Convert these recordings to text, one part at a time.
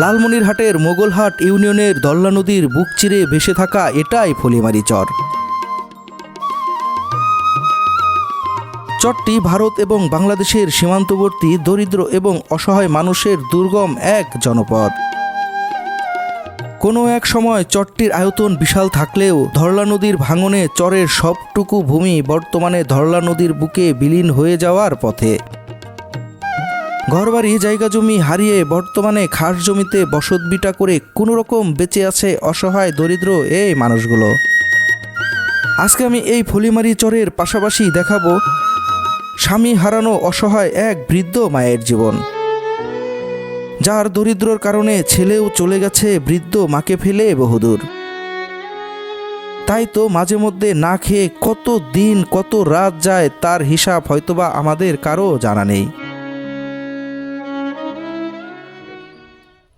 লালমনিরহাটের মোগলহাট ইউনিয়নের দল্লা নদীর বুক চিরে ভেসে থাকা এটাই ফলিমারি চর। চরটি ভারত এবং বাংলাদেশের সীমান্তবর্তী দরিদ্র এবং অসহায় মানুষের দুর্গম এক জনপদ। কোনো এক সময় চরটির আয়তন বিশাল থাকলেও ধরলা নদীর ভাঙনে চরের সবটুকু ভূমি বর্তমানে ধরলা নদীর বুকে বিলীন হয়ে যাওয়ার পথে। ঘরবাড়ি, জায়গা জমি হারিয়ে বর্তমানে খাস জমিতে বসতবিটা করে কোনো রকম বেঁচে আছে অসহায়, দরিদ্র এই মানুষগুলো। আজকে আমি এই ফলিমারি চরের পাশাপাশি দেখাবো স্বামী হারানো অসহায় এক বৃদ্ধ মায়ের জীবন। যার দরিদ্রর কারণে ছেলেও চলে গেছে, বৃদ্ধ মাকে ফেলে বহুদূর। তাই তো মাঝে মধ্যে না খেয়ে কত দিন, কত রাত যায় তার হিসাব হয়তোবা আমাদের কারও জানা নেই।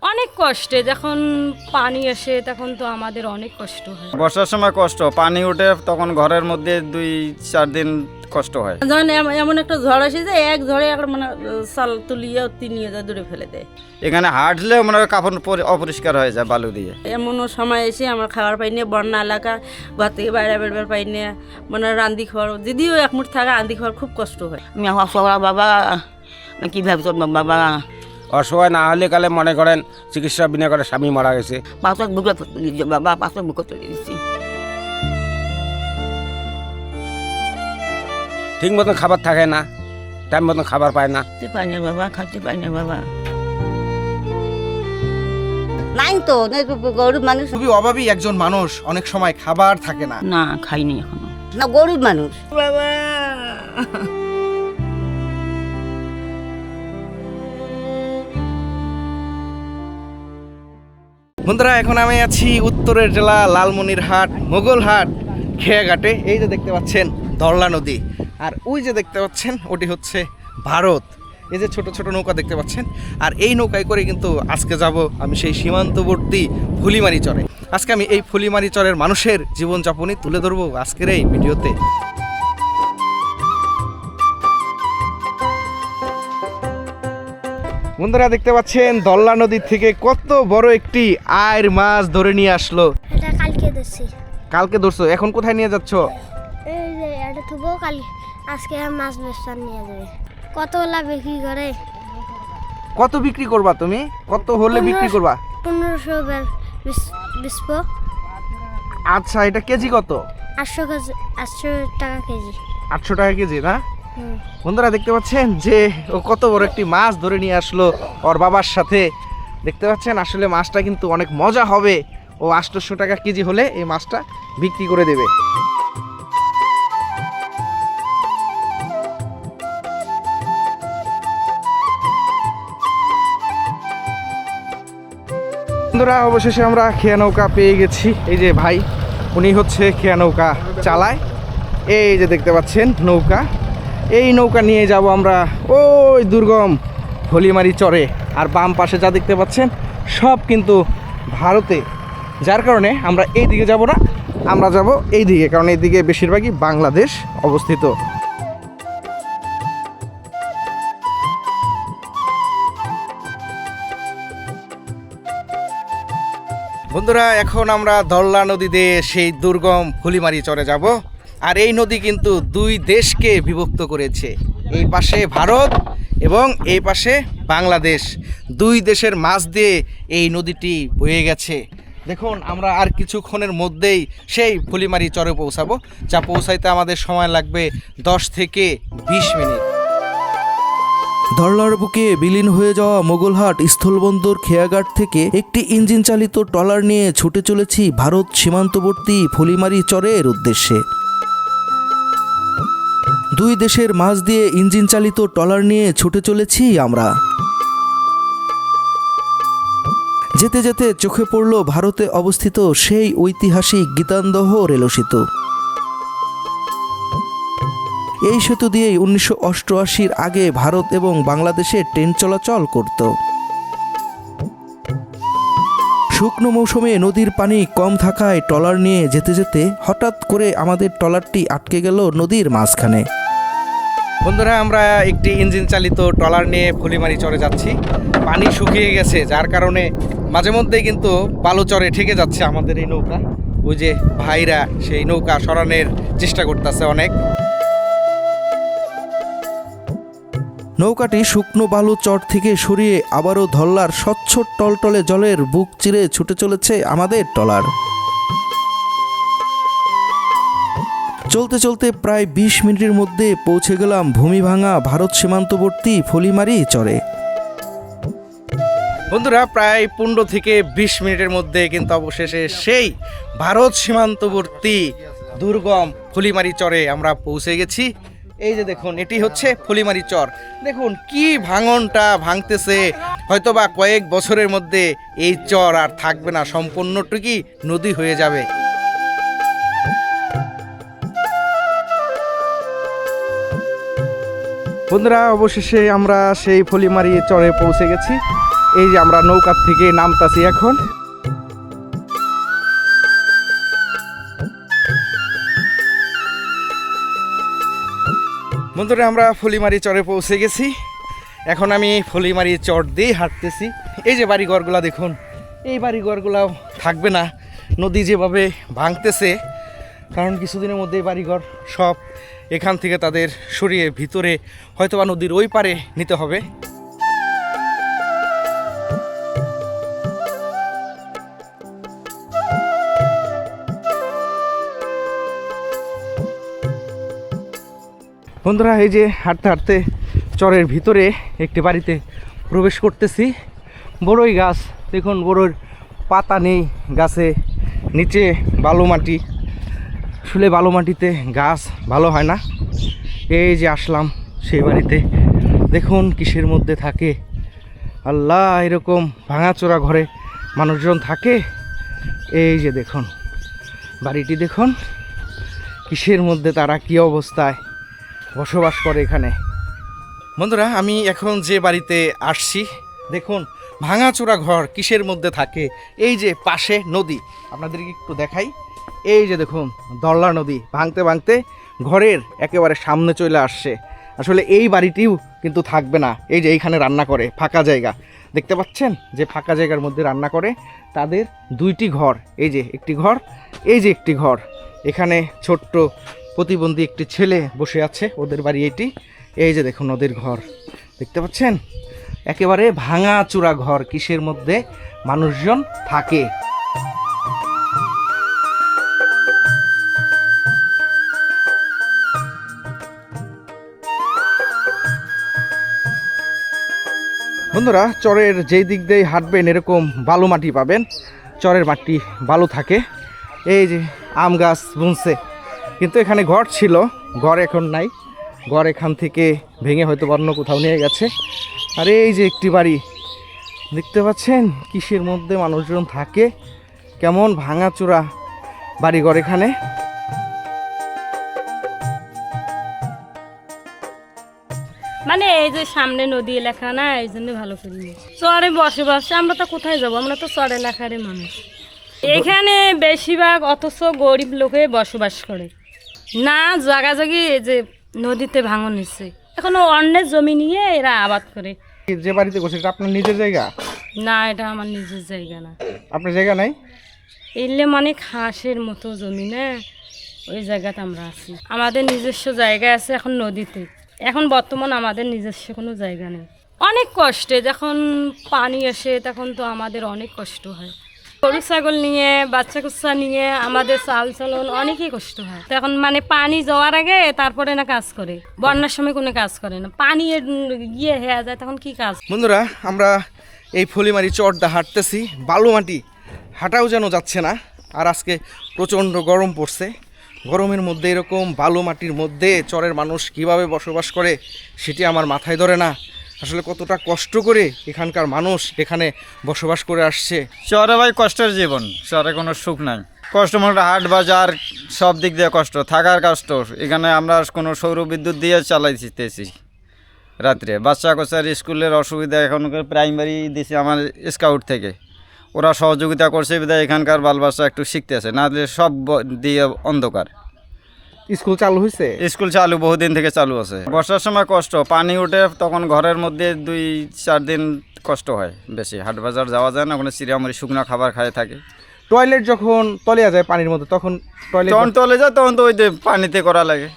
অনেক কষ্টে যখন পানি আসে তখন তো আমাদের অনেক কষ্ট হয়। বর্ষার সময় কষ্ট পানি উঠে তখন ঘরের মধ্যে দুই চার দিন কষ্ট হয়। এম- এমন একটা ঝড় আসে যে এক ঝড়ে একটা মানে সাল তুলিয়ে অতি নিয়ে যায় দূরে ফেলে দেয়। এখানে হাঁটলে মনে হয় কাপড় পরি- অপরিষ্কার হয়ে যায় বালু দিয়ে। এমন সময় এসে আমার খাবার পাই না বন্যা এলাকা ঘর থেকে বাইরে বেরবার পাই না। মানে রান্দি খাওয়ার যদিও এক মুঠ থাকা রান্দি খাওয়ার খুব কষ্ট হয়। আমি আমার বাবা কীভাবে বাবা? অসহায় না হলে কালে মনে করেন চিকিৎসা বিনা করে স্বামী মারা গেছে। পাঁচক বুকে বাবা পাঁচক বুকে দিচ্ছি ঠিক মতন খাবার থাকে না টাইম মতন খাবার পায় না। পাই না বাবা খাতে পাই না বাবা। নাই তো গরিব মানুষ। খুবই অভাবী একজন মানুষ অনেক সময় খাবার থাকে না। না খাইনি এখনও। না গরিব মানুষ। বাবা। বন্ধুরা, এখন আমি আছি উত্তরের জেলা লালমনিরহাট, মোগলহাট, খেয়াঘাটে। এই যে দেখতে পাচ্ছেন ধরলা নদী। আর ওই যে দেখতে পাচ্ছেন, ওটি হচ্ছে ভারত। এই যে ছোট ছোট নৌকা দেখতে পাচ্ছেন। আর এই নৌকায় করে কিন্তু আজকে যাব আমি সেই সীমান্তবর্তী ফুলিমারি চরে। আজকে আমি এই ফুলিমারি চরের মানুষের জীবনযাপনই তুলে ধরবো আজকের এই ভিডিওতে। বন্ধুরা দেখতে পাচ্ছেন দল্লা নদীর থেকে কত বড় একটি আয়ের মাছ ধরে নিয়ে আসলো। এটা কালকে দিচ্ছি কালকে ধরছো এখন কোথায় নিয়ে যাচ্ছ? এই যে এটা থুবো কাল আজকে মাছ বেচার নিয়ে যাবে। কতগুলা বিক্রি করে? কত বিক্রি করবা তুমি? কত হলে বিক্রি করবা? পনেরোশো বিস্প আচ্ছা এটা কেজি কত? আটশো কেজি আটশো টাকা কেজি। আটশো টাকা কেজি না? বন্ধুরা, দেখতে পাচ্ছেন যে ও কত বড় একটি মাছ ধরে নিয়ে আসলো ওর বাবার সাথে। দেখতে পাচ্ছেন, আসলে মাছটা কিন্তু অনেক মজা হবে। ও আটশোশো টাকা কেজি হলে এই মাছটা বিক্রি করে দেবে। বন্ধুরা, অবশেষে আমরা খেয়া নৌকা পেয়ে গেছি। এই যে ভাই, উনি হচ্ছে খেয়া নৌকা চালায়। এই যে দেখতে পাচ্ছেন নৌকা। এই নৌকা নিয়ে যাব আমরা। ওই দুর্গম হলিমারি চরে। আর বাম পাশে যা দেখতে পাচ্ছেন, সব কিন্তু ভারতে। যার কারণে আমরা এই দিকে যাব না, আমরা যাব এই দিকে কারণ এইদিকে বেশিরভাগই বাংলাদেশ অবস্থিত। বন্ধুরা, এখন আমরা ধরলা নদীতে সেই দুর্গম ফুলিমারি চরে যাব। আর এই নদী কিন্তু দুই দেশকে বিভক্ত করেছে। এই পাশে ভারত এবং এই পাশে বাংলাদেশ। দুই দেশের মাঝ দিয়ে এই নদীটি বয়ে গেছে। দেখুন, আমরা আর কিছুক্ষণের মধ্যেই সেই ফুলিমারি চরে পৌঁছাবো, যা পৌঁছাইতে আমাদের সময় লাগবে দশ থেকে বিশ মিনিট। ধরলার বুকে বিলীন হয়ে যাওয়া মোগলহাট স্থলবন্দর খেয়াঘাট থেকে একটি ইঞ্জিন চালিত ট্রলার নিয়ে ছুটে চলেছি ভারত সীমান্তবর্তী ফলিমারি চরের উদ্দেশ্যে। দুই দেশের মাঝ দিয়ে ইঞ্জিন চালিত ট্রলার নিয়ে ছুটে চলেছি আমরা। যেতে যেতে চোখে পড়ল ভারতে অবস্থিত সেই ঐতিহাসিক গীতান্দহ রেল সেতু। এই সেতু দিয়েই উনিশশো অষ্টআশির আগে ভারত এবং বাংলাদেশে ট্রেন চলাচল করত। শুকনো মৌসুমে নদীর পানি কম থাকায় ট্রলার নিয়ে যেতে যেতে হঠাৎ করে আমাদের ট্রলারটি আটকে গেল নদীর মাঝখানে। বন্ধুরা, আমরা একটি ইঞ্জিন চালিত ট্রলার নিয়ে ফুলিমারি চরে যাচ্ছি। পানি শুকিয়ে গেছে, যার কারণে মাঝে মধ্যেই কিন্তু বালু চরে ঠেকে যাচ্ছে আমাদের এই নৌকা। ওই যে ভাইরা সেই নৌকা সরানোর চেষ্টা করতেছে অনেক। নৌকাটি শুকনো বালু চর থেকে সরিয়ে আবারও ধল্লার স্বচ্ছ টলটলে জলের বুক চিরে ছুটে চলেছে আমাদের ট্রলার। চলতে চলতে প্রায় বিশ মিনিটের মধ্যে পৌঁছে গেলাম ভূমি ভাঙা ভারত সীমান্তবর্তী ফলিমারি চরে। বন্ধুরা, প্রায় পনেরো থেকে বিশ মিনিটের মধ্যে কিন্তু অবশেষে সেই ভারত সীমান্তবর্তী দুর্গম ফুলিমারি চরে আমরা পৌঁছে গেছি। এই যে দেখুন, এটি হচ্ছে ফুলিমারি চর। দেখুন, কি ভাঙনটা ভাঙতেছে। হয়তোবা কয়েক বছরের মধ্যে এই চর আর থাকবে না, সম্পূর্ণটুকুই নদী হয়ে যাবে। বন্ধুরা, অবশেষে আমরা সেই ফলিমারি চরে পৌঁছে গেছি। এই যে আমরা নৌকার থেকে নামতাছি এখন। বন্ধুরা, আমরা ফলিমারি চরে পৌঁছে গেছি। এখন আমি ফলিমারি চর দিয়ে হাঁটতেছি। এই যে বাড়িঘরগুলো দেখুন, এই বাড়িঘরগুলো থাকবে না। নদী যেভাবে ভাঙতেছে, কারণ কিছুদিনের মধ্যে বাড়িঘর সব এখান থেকে তাদের সরিয়ে ভিতরে হয়তোবা নদীর ওই পারে নিতে হবে। বন্ধুরা, এই যে হাঁটতে হাঁটতে চরের ভিতরে একটি বাড়িতে প্রবেশ করতেছি। বড়ই গাছ, দেখুন বড়ইর পাতা নেই, গাছে নিচে বালু মাটি আসলে বালু মাটিতে গাছ ভালো হয় না। এই যে আসলাম সেই বাড়িতে। দেখুন কিসের মধ্যে থাকে। আল্লাহ, এরকম ভাঙাচোরা ঘরে মানুষজন থাকে। এই যে দেখুন, বাড়িটি দেখুন। কিসের মধ্যে তারা, কি অবস্থায় বসবাস করে এখানে। বন্ধুরা, আমি এখন যে বাড়িতে আসছি, দেখুন ভাঙাচোরা ঘর কিসের মধ্যে থাকে। এই যে পাশে নদী, আপনাদেরকে একটু দেখাই। এই যে দেখুন দল্লা নদী ভাঙতে ভাঙতে ঘরের একেবারে সামনে চলে আসছে। আসলে এই বাড়িটিও কিন্তু থাকবে না। এই যে এইখানে রান্না করে, ফাঁকা জায়গা। দেখতে পাচ্ছেন? যে ফাঁকা জায়গার মধ্যে রান্না করে, তাদের দুইটি ঘর। এই যে একটি ঘর, এই যে একটি ঘর। এখানে ছোট্ট প্রতিবন্ধী একটি ছেলে বসে আছে, ওদের বাড়ি এটি। এই যে দেখুন, ওদের ঘর। দেখতে পাচ্ছেন? একেবারে ভাঙা চূড়া ঘর, কিসের মধ্যে মানুষজন থাকে। বন্ধুরা, চরের যেই দিক দিয়ে হাঁটবেন এরকম বালু মাটি পাবেন। চরের মাটি বালু থাকে। এই যে আম গাছ বুনছে। কিন্তু এখানে ঘর ছিল, ঘর এখন নাই। ঘর এখান থেকে ভেঙে হয়তো অন্য কোথাও নিয়ে গেছে। আর এই যে একটি বাড়ি, দেখতে পাচ্ছেন? কিসের মধ্যে মানুষজন থাকে? কেমন ভাঙাচোরা বাড়িঘর এখানে। মানে এই যে সামনে নদী এলাকা না এই জন্য ভালো করি চরে বসবাস আমরা তো কোথায় যাব? আমরা তো চর এলাকারই মানুষ। এখানে বেশিরভাগ অথচ গরিব লোকে বসবাস করে। না জাগাজাগি এই যে নদীতে ভাঙন হচ্ছে এখনও অন্যের জমি নিয়ে এরা আবাদ করে। যে বাড়িতে বসে এটা আপনার নিজের জায়গা? না এটা আমার নিজের জায়গা না। আপনার জায়গা নাই? এলে মানে খাসের মতো জমি না ওই জায়গাতে আমরা আছি। আমাদের নিজস্ব জায়গা আছে এখন নদীতে। এখন বর্তমান আমাদের নিজস্ব কোনো জায়গা নেই। অনেক কষ্টে, যখন পানি আসে তখন তো আমাদের অনেক কষ্ট হয়। গরু, ছাগল নিয়ে, বাচ্চা কুচ্চা নিয়ে আমাদের চাল চলন অনেকই কষ্ট হয়। তখন মানে পানি যাওয়ার আগে তারপরে না কাজ করে, বন্যার সময় কোনো কাজ করে না। পানি গিয়ে হেয়া যায়, তখন কি কাজ? বন্ধুরা, আমরা এই ফলিমারি চরটা হাঁটতেছি। বালু মাটি হাঁটাও যেন যাচ্ছে না, আর আজকে প্রচণ্ড গরম পড়ছে। গরমের মধ্যে এরকম বালু মাটির মধ্যে চরের মানুষ কীভাবে বসবাস করে সেটি আমার মাথায় ধরে না। আসলে কতটা কষ্ট করে এখানকার মানুষ এখানে বসবাস করে আসছে। শহরে ভাই কষ্টের জীবন শহরে কোনো সুখ নাই। কষ্ট মনে হাট বাজার সব দিক দিয়ে কষ্ট, থাকার কষ্ট। এখানে আমরা কোনো সৌর বিদ্যুৎ দিয়ে চালাইতেছি রাত্রে। বাচ্চা কোচার স্কুলের অসুবিধা এখন প্রাইমারি দিছে আমার স্কাউট থেকে। ওরা সহযোগিতা করছে বিধায় এখানকার বাল বাচ্চা একটু শিখতেছে না সব দিয়ে অন্ধকার। স্কুল চালু হয়েছে স্কুল চালু বহুদিন থেকে চালু আছে। বর্ষার সময় কষ্ট পানি উঠে তখন ঘরের মধ্যে দুই চার দিন কষ্ট হয় বেশি। হাট বাজার যাওয়া যায় না ওখানে চিড়িয়ামুড়ি শুকনো খাবার খায় থাকে। টয়লেট যখন তলিয়া যায় পানির মধ্যে তখন টয়লেট তখন তলে যায় তখন তো ওই যে পানিতে করা লাগে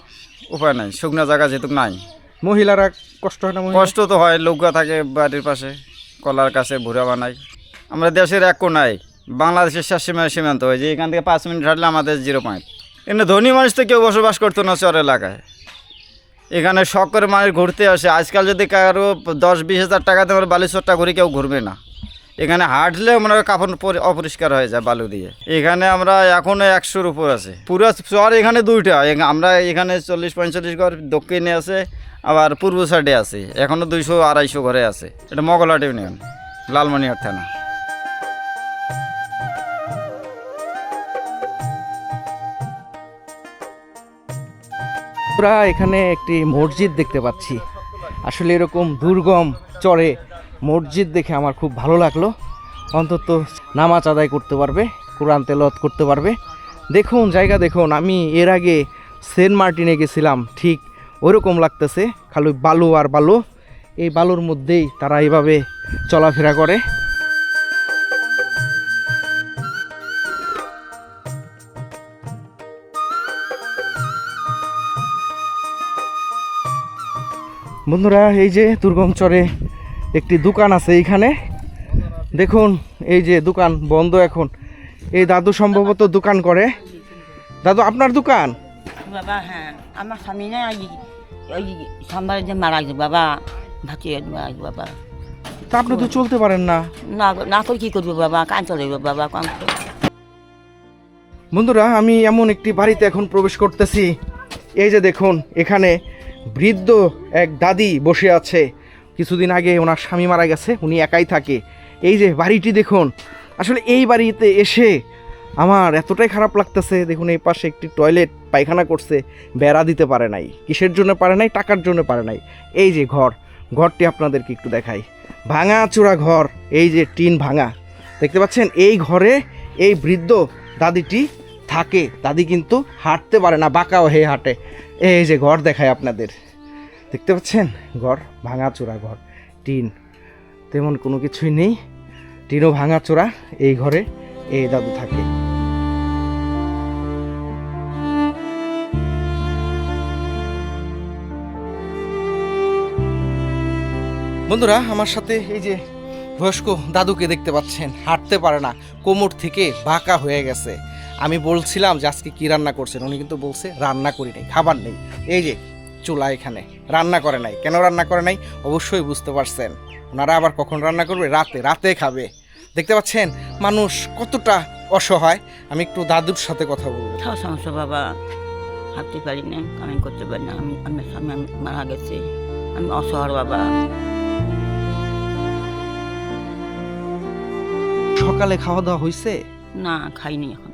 উপায় নাই শুকনো জায়গা যেহেতু নাই। মহিলারা কষ্ট হয় না কষ্ট তো হয় লৌকা থাকে বাড়ির পাশে কলার কাছে ভুরা বানাই আমরা দেশের এক কোনায়, বাংলাদেশের শেষ সীমায় সীমান্ত। হয় যে এখান থেকে পাঁচ মিনিট হাঁটলে আমাদের জিরো পয়েন্ট কিন্তু ধনী মানুষ তো কেউ বসবাস করতো না চর এলাকায়। এখানে শখ মানুষ ঘুরতে আসে। আজকাল যদি কারও দশ বিশ হাজার টাকা দেওয়ার বালিচরটা ঘুরে কেউ ঘুরবে না। এখানে হাঁটলে হয় কাপড় পরি- অপরিষ্কার হয়ে যায় বালু দিয়ে। এখানে আমরা এখনও একশোর উপর আছে। পুরো চর এখানে দুইটা। আমরা এখানে চল্লিশ পঁয়তাল্লিশ ঘর দক্ষিণে আছে, আবার পূর্ব সাইডে আছে। এখনও দুইশো আড়াইশো ঘরে আছে। এটা মগলাট ইউনিয়ন লালমনিহাট থানা। আমরা এখানে একটি মসজিদ দেখতে পাচ্ছি। আসলে এরকম দুর্গম চরে মসজিদ দেখে আমার খুব ভালো লাগল। অন্তত নামাজ আদায় করতে পারবে, কোরআন তেলত করতে পারবে। দেখুন, জায়গা দেখুন, আমি এর আগে সেন্ট মার্টিনে গেছিলাম, ঠিক ওইরকম লাগতেছে, খালি বালু আর বালু। এই বালুর মধ্যেই তারা এইভাবে চলাফেরা করে। বন্ধুরা এই যে দুর্গম চরে একটি দোকান আছে এইখানে। দেখুন এই যে দোকান বন্ধ এখন। এই দাদু সম্ভবত দোকান করে। দাদু আপনার দোকান? বাবা হ্যাঁ আমার স্বামী না ওই সাম্বার যে মারা গেছে বাবা ভাতি মারা গেছে বাবা। তা আপনি তো চলতে পারেন না। না না করে কি করব বাবা কান চলে বাবা কান বন্ধুরা আমি এমন একটি বাড়িতে এখন প্রবেশ করতেছি। এই যে দেখুন এখানে বৃদ্ধ এক দাদি বসে আছে। কিছুদিন আগে ওনার স্বামী মারা গেছে, উনি একাই থাকে। এই যে বাড়িটি দেখুন, আসলে এই বাড়িতে এসে আমার এতটাই খারাপ লাগতেছে। দেখুন, এই পাশে একটি টয়লেট, পায়খানা করছে, বেড়া দিতে পারে নাই, কিসের জন্য পারে নাই, টাকার জন্য পারে নাই। এই যে ঘর, ঘরটি আপনাদেরকে একটু দেখাই। ভাঙা চূড়া ঘর, এই যে টিন ভাঙা। দেখতে পাচ্ছেন, এই ঘরে এই বৃদ্ধ দাদিটি থাকে। দাদি কিন্তু হাঁটতে পারে না, বাঁকাও হয়ে হাঁটে। এই যে ঘর দেখায় আপনাদের। দেখতে পাচ্ছেন? ঘর ভাঙাচোরা ঘর। টিন, তেমন কোনো কিছুই নেই। টিনও ভাঙাচোরা এই ঘরে, এই দাদু থাকে। বন্ধুরা, আমার সাথে এই যে বয়স্ক দাদুকে দেখতে পাচ্ছেন, হাঁটতে পারে না, কোমর থেকে বাঁকা হয়ে গেছে। আমি বলছিলাম যে আজকে কী রান্না করছেন? উনি কিন্তু বলছে রান্না করি নাই খাবার নেই। এই যে চুলা এখানে। রান্না করে নাই। কেন রান্না করে নাই? অবশ্যই বুঝতে পারছেন। ওনারা আবার কখন রান্না করবে? রাতে রাতে খাবে। দেখতে পাচ্ছেন? মানুষ কতটা অসহায়। আমি একটু দাদুর সাথে কথা বলব। সমস্যা বাবা। হাঁটতে পারি না কামাই করতে পারি না। আমি আমার স্বামী আমি মারা গেছে। আমি অসহায় বাবা। সকালে খাওয়া দাওয়া হয়েছে না খাইনি এখনও।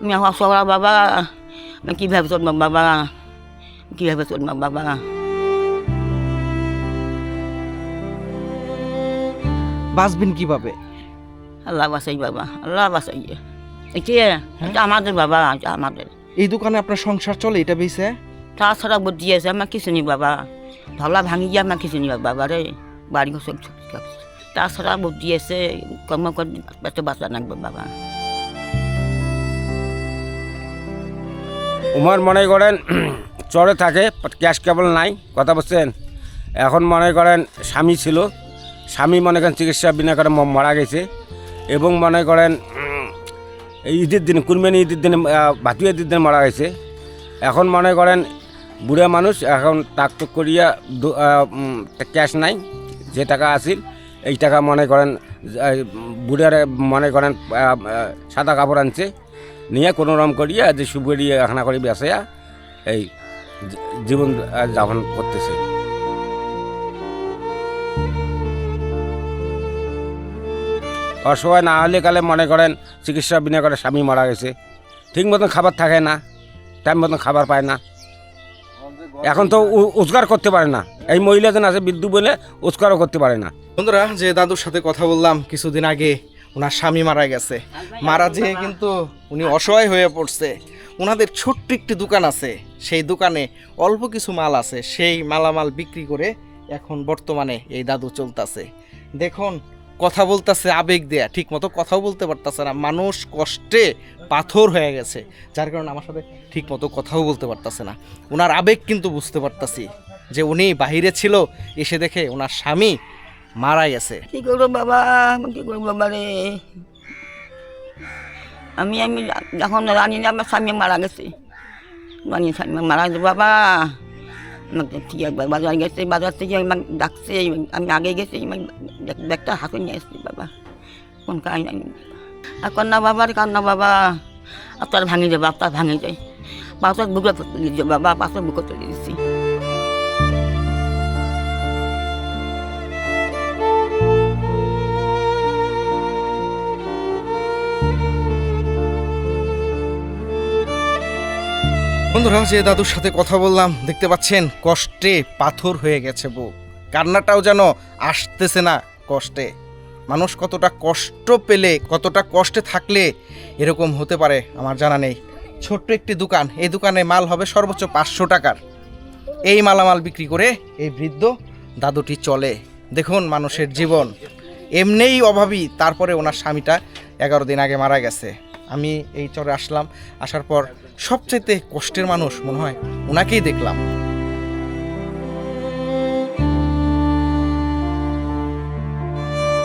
আমি অসহায় বাবা আমি কীভাবে চলবো বাবা কীভাবে চলবো বাবা বাঁচবেন কীভাবে আল্লাহ বাসাই বাবা আল্লাহ বাসাই এটি এটা আমাদের বাবা এটা আমাদের এই দোকানে আপনার সংসার চলে এটা বেছে তাছাড়া বুদ্ধি আছে আমার কিছু নেই বাবা ধলা ভাঙি গিয়ে আমার কিছু নেই বাবা রে বাড়ি ঘর সব তাছাড়া বুদ্ধি আছে কর্ম করে বাঁচা লাগবে বাবা উমার মনে করেন চরে থাকে, ক্যাশ কেবল নাই, কথা বলছেন। এখন মনে করেন স্বামী ছিল, স্বামী মনে করেন চিকিৎসা বিনা করে মারা গেছে। এবং মনে করেন ঈদের দিন, কুরবানি ঈদের দিনে ভাতু ঈদের দিন মারা গেছে। এখন মনে করেন বুড়া মানুষ, এখন টুক করিয়া ক্যাশ নাই, যে টাকা আছিল, এই টাকা মনে করেন বুড়ার মনে করেন সাদা কাপড় আনছে। নিয়ে কোনো রকম করিয়া যে সুবরিয়ে এখানা করে বেসাইয়া এই জীবন যাপন করতেছে। অসহায় না হলে কালে মনে করেন চিকিৎসা বিনা করে স্বামী মারা গেছে। ঠিক মতন খাবার থাকে না, টাইম মতন খাবার পায় না। এখন তো উ- রোজগার করতে পারে না। এই মহিলাজন আছে বিদ্যুৎ বলে রোজগারও করতে পারে না। বন্ধুরা, যে দাদুর সাথে কথা বললাম কিছুদিন আগে ওনার স্বামী মারা গেছে। মারা যেয়ে কিন্তু উনি অসহায় হয়ে পড়ছে। ওনাদের ছোট্ট একটি দোকান আছে। সেই দোকানে অল্প কিছু মাল আছে। সেই মালামাল বিক্রি করে এখন বর্তমানে এই দাদু চলতেছে। দেখুন, কথা বলতেছে আবেগ দেয়া। ঠিক মতো কথাও বলতে পারতেছে না। মানুষ কষ্টে পাথর হয়ে গেছে। যার কারণে আমার সাথে ঠিক মতো কথাও বলতে পারতেছে না। ওনার আবেগ কিন্তু বুঝতে পারতাছি যে উনি বাহিরে ছিল, এসে দেখে ওনার স্বামী মারা গেছে কি করব বাবা? আমি কি করব বাবা রে? আমি আমি যখন রানি আমার স্বামী মারা গেছে, রানি স্বামী মারা গেছে, বাবা। আমাকে ঠিক একবার বাজার গেছে, বাজার থেকে আমাকে ডাকছে, আমি আগে গেছি ব্যাগ- ব্যাগটা হাতে নিয়ে এসেছি বাবা। কোন কাজ নাই আর কন্যা বাবার কান্না বাবা। আপনার ভাঙি যাবে আপনার ভাঙি যায় পাঁচের বুকে তুলে দিচ্ছে বাবা পাঁচের বুকে তুলে দিচ্ছি বন্ধুরা, যে দাদুর সাথে কথা বললাম, দেখতে পাচ্ছেন, কষ্টে পাথর হয়ে গেছে বউ। কান্নাটাও যেন আসতেছে না কষ্টে। মানুষ কতটা কষ্ট পেলে, কতটা কষ্টে থাকলে এরকম হতে পারে, আমার জানা নেই। ছোট্ট একটি দোকান, এই দোকানে মাল হবে সর্বোচ্চ পাঁচশো টাকার। এই মালামাল বিক্রি করে এই বৃদ্ধ দাদুটি চলে। দেখুন মানুষের জীবন। এমনিই অভাবী, তারপরে ওনার স্বামীটা এগারো দিন আগে মারা গেছে। আমি এই চরে আসলাম, আসার পর সবচেয়ে কষ্টের মানুষ মনে হয় ওনাকেই দেখলাম।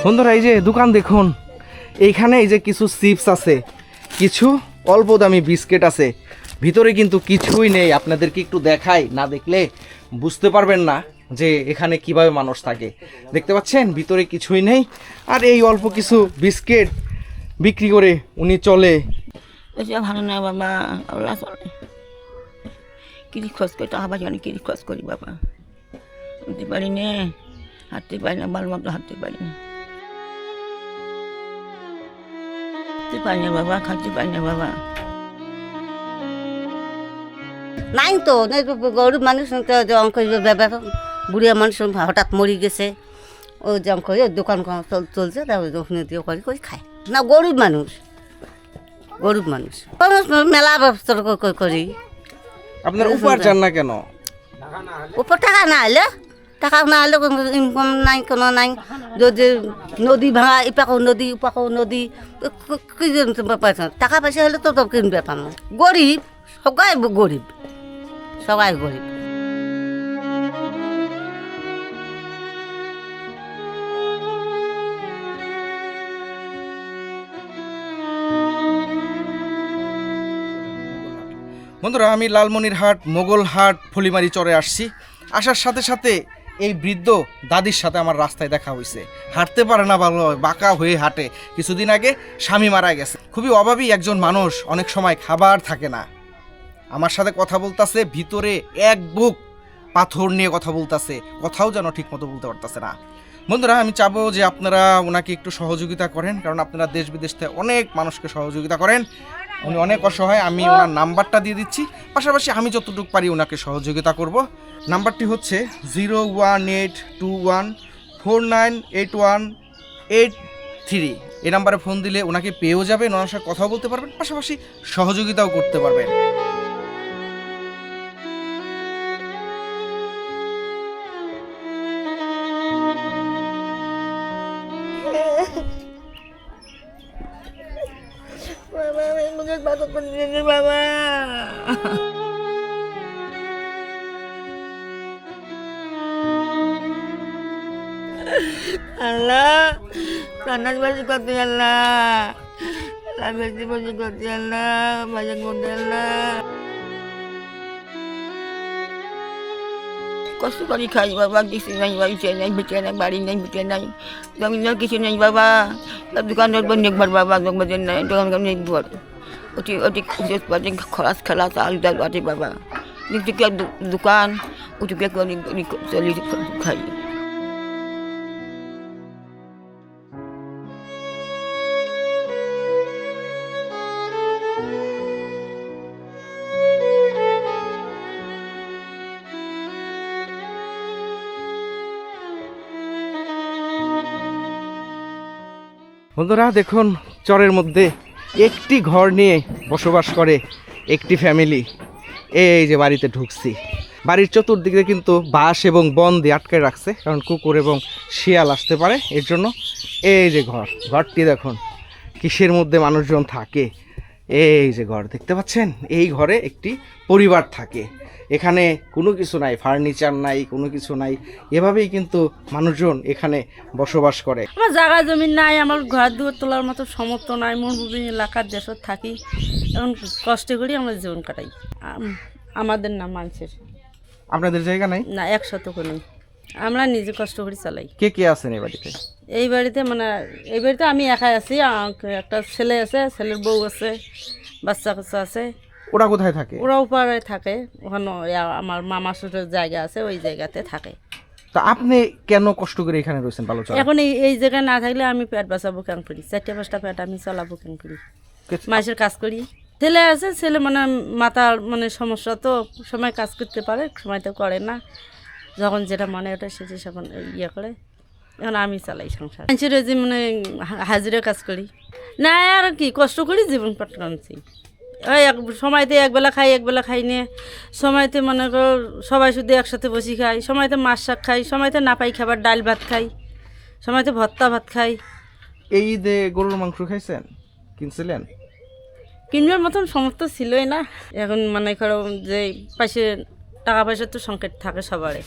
বন্ধুরা, এই যে দোকান দেখুন, এইখানে এই যে কিছু চিপস আছে, কিছু অল্প দামি বিস্কিট আছে। ভিতরে কিন্তু কিছুই নেই, আপনাদেরকে একটু দেখাই, না দেখলে বুঝতে পারবেন না যে এখানে কীভাবে মানুষ থাকে। দেখতে পাচ্ছেন? ভিতরে কিছুই নেই, আর এই অল্প কিছু বিস্কিট বিক্রি করে উনি চলে এসে ভালো না বাবা আল্লাহ চলে। কিরি খোঁজ করি? টাকা পয়সা অনেক কিরি খোঁজ করি বাবা। উঠতে পারি না? হাঁটতে পারি না, ভালো মতো হাঁটতে পারি না। হাঁটতে পারি না বাবা খাইতে পারি না বাবা। নাই তো গরিব মানুষ অঙ্ক ব্যাপার, বুড়িয়া মানুষ হঠাৎ মরি গেছে। ও যে অঙ্ক দোকান চলছে, তারপরে ওখানে দিয়ে করে খায়। না গরিব মানুষ। গরিব মানুষ। মেলা ব্যবস্থা ক- ক- করি। আপনার উপহার চান না কেন? উপর টাকা না হলে টাকা না হলে কোনো ইনকাম নাই কোনো নাই। যদি নদী ভাঙা ইপাকো নদী উপাকো নদী কি পয়সা। টাকা পয়সা হলে তো তো কিনবে পাম। গরিব সবাই গরিব। সবাই গরিব। বন্ধুরা, আমি লালমনিরহাট, মোগলহাট, ফলিমারি চরে আসছি। আসার সাথে সাথে এই বৃদ্ধ দাদির সাথে আমার রাস্তায় দেখা হয়েছে হাঁটতে পারে না ভালো বাঁকা হয়ে হাঁটে। কিছুদিন আগে স্বামী মারা গেছে। খুবই অভাবী একজন মানুষ, অনেক সময় খাবার থাকে না। আমার সাথে কথা বলতাছে, ভিতরে এক বুক পাথর নিয়ে কথা বলতাছে। কথাও যেন ঠিক মতো বলতে পারতাছে না। বন্ধুরা, আমি চাবো যে আপনারা ওনাকে একটু সহযোগিতা করেন, কারণ আপনারা দেশ বিদেশ থেকে অনেক মানুষকে সহযোগিতা করেন। উনি অনেক অসহায় আমি ওনার নাম্বারটা দিয়ে দিচ্ছি। পাশাপাশি আমি যতটুকু পারি ওনাকে সহযোগিতা করব। নাম্বারটি হচ্ছে zero one eight two one four nine eight one eight three. এই নাম্বারে ফোন দিলে ওনাকে পেয়েও যাবেন ওনার সাথে কথাও বলতে পারবেন পাশাপাশি সহযোগিতাও করতে পারবেন। কথা করে বাবা আল্লাহ রান্নার বাজি করতে আল্লাহ বেশি বাজি করতে আল্লাহ বাজি করতে আল্লাহ কষ্ট করে খাই বাবা কিছু নাই বাড়িতে নাই ভিতরে নাই বাড়ি নেই ভিতরে নাই জমি কিছু নেই বাবা দোকানের উপর নির্ভর বাবা দোকান নির্ভর ওটি ওষুধ পাতি খরচ খেলা, চাল ডাল বাটি বাবা। নিচে কি দোকান উঠে চলি খাই। বন্ধুরা, দেখুন, চরের মধ্যে একটি ঘর নিয়ে বসবাস করে একটি ফ্যামিলি এই যে বাড়িতে ঢুকছি। বাড়ির চতুর্দিকে কিন্তু বাঁশ এবং বন দিয়ে আটকে রাখছে, কারণ কুকুর এবং শিয়াল আসতে পারে। এর জন্য এই যে ঘর, ঘরটি দেখুন, কিসের মধ্যে মানুষজন থাকে? এই যে ঘর, দেখতে পাচ্ছেন? এই ঘরে একটি পরিবার থাকে। এখানে কোনো কিছু নাই ফার্নিচার নাই কোনো কিছু নাই। এভাবেই কিন্তু মানুষজন এখানে বসবাস করে। আমার জায়গা জমি নাই আমার ঘর দুয়ার তোলার মতো সমর্থ নাই মরুভূমি এলাকার দেশত থাকি। এখন কষ্ট করি আমরা জীবন কাটাই। আমাদের না মানুষের। আপনাদের জায়গা নাই? না একশত নেই আমরা নিজে কষ্ট করে চালাই। কে কে আছেন এই বাড়িতে? এই বাড়িতে মানে এই বাড়িতে আমি একাই আছি। একটা ছেলে আছে ছেলের বউ আছে বাচ্চা কাচ্চা আছে। ওরা কোথায় থাকে? ওরা উপরে থাকে। ওখানে আমার মামা শ্বশুরের জায়গা আছে ওই জায়গাতে থাকে। তো আপনি কেন কষ্ট করে এখানে রয়েছেন ভালো এখন এই এই জায়গায় না থাকলে আমি পেট বাঁচাবো কেন করি? চারটে পাঁচটা পেট আমি চালাবো কেন করি? মাসের কাজ করি। ছেলে আছে ছেলে মানে মাথার মানে সমস্যা তো সময় কাজ করতে পারে সময় তো করে না। যখন যেটা মনে ওঠে সেটা সেখন ইয়ে করে এখন আমি চালাই সংসার। মানুষের মানে হাজিরা কাজ করি। না আর কি কষ্ট করি জীবন পাঠাচ্ছি ওই এক সময়তে একবেলা খাই একবেলা খাই নে। সময়তে মনে করো সবাই শুধু একসাথে বসি খাই। সময়তে মাছ শাক খাই সময়তে না পাই খাবার ডাল ভাত খাই। সময়তে ভত্তা ভাত খাই। এই ঈদে গরুর মাংস খাইছেন কিনছিলেন? কিনবার মতন সমর্থ ছিলই না। এখন মানে করো যে পাশে টাকা পয়সার তো সংকট থাকে সবারই।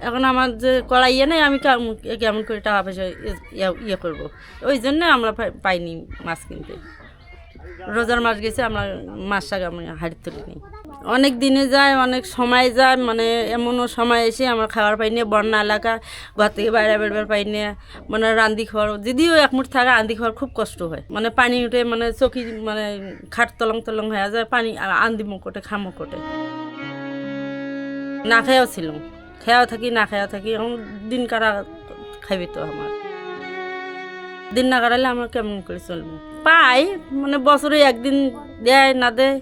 এখন আমার যে করা ইয়ে নেই আমি কেমন- কেমন করে টাকা পয়সা ইয়ে- ইয়ে- ইয়ে ওই জন্য আমরা পাইনি মাছ কিনতে। রোজার মাস গেছে, আমরা মাছ শাক আমি হাড়ি তুলি নিই অনেক দিনে যায়, অনেক সময় যায় মানে এমনও সময় এসে আমরা খাবার পাই না, বন্যা এলাকা, ঘর থেকে বাইরে বেরোবার পাই না। মানে রান্দি খাওয়ার, যদিও এক মুঠ থাকে, রান্দি খাওয়ার খুব কষ্ট হয়। মানে পানি উঠে মানে চকি মানে খাট তলং তলং হয়ে যায়, পানি আন্দি মুকটে, খামো কোটে না খেয়েও ছিল খেয়াও থাকি, না খেয়াও থাকি, এখন দিন কাটা খাইবে তো আমার। দিন না কাটালে আমরা কেমন করে চলবো? পাই মানে বছরে একদিন দেয়, না দেয়,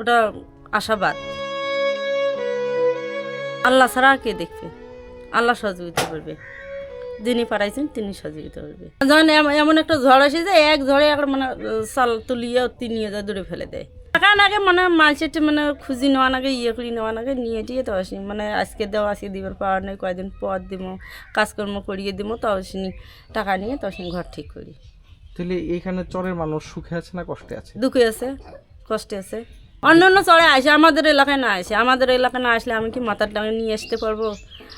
ওটা আশাবাদ। আল্লাহ ছাড়া আর কে দেখবে? আল্লাহ সহযোগিতা করবে। যিনি পাঠাইছেন, তিনি সহযোগিতা করবে। যখন এমন একটা ঝড় আসে যে, এক ঝড়ে একটা মানে চাল তুলিয়ে তিনি যায়, দূরে ফেলে দেয়। টাকা নাগে মানে মালসেটে মানে খুঁজি নেওয়া নাগে ইয়ে করি নেওয়া নাগে নিয়ে টিয়ে তো আসি। মানে আজকে দেওয়া, আজকে দিবার পাওয়ার নেই কয়েকদিন পর দিব কাজকর্ম করিয়ে দিব তো আসিনি। টাকা নিয়ে তো ঘর ঠিক করি। তাহলে এখানে চরের মানুষ সুখে আছে না কষ্টে আছে? দুঃখে আছে কষ্টে আছে। অন্য অন্য চড়ে আসে আমাদের এলাকায় না আসে। আমাদের এলাকায় না আসলে আমি কি মাথার ডাঙে নিয়ে আসতে পারব?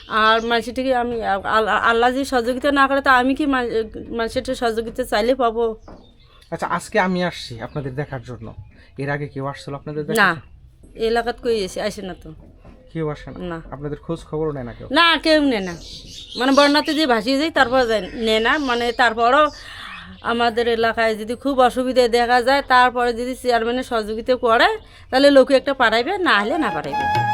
আর মানুষটিকে আমি আল- আল্লাহ যদি সহযোগিতা না করে তা আমি কি মানুষের সহযোগিতা চাইলে পাবো? আচ্ছা আজকে আমি আসছি আপনাদের দেখার জন্য। এর আগে কেউ আসছিল আপনাদের না এলাকাত কই এসে আসে না তো। কেউ আসে না? না। আপনাদের খোঁজ খবরও নেয় না কেউ? না কেউ নেয় না। মানে বন্যাতে যে ভাসিয়ে যায় তারপর নেয় না। মানে তারপরও আমাদের এলাকায় যদি খুব অসুবিধে দেখা যায়, তারপরে যদি চেয়ারম্যানের সহযোগিতা করে, তাহলে লোকে একটা পাঠাইবে না হলে না পাঠাইবে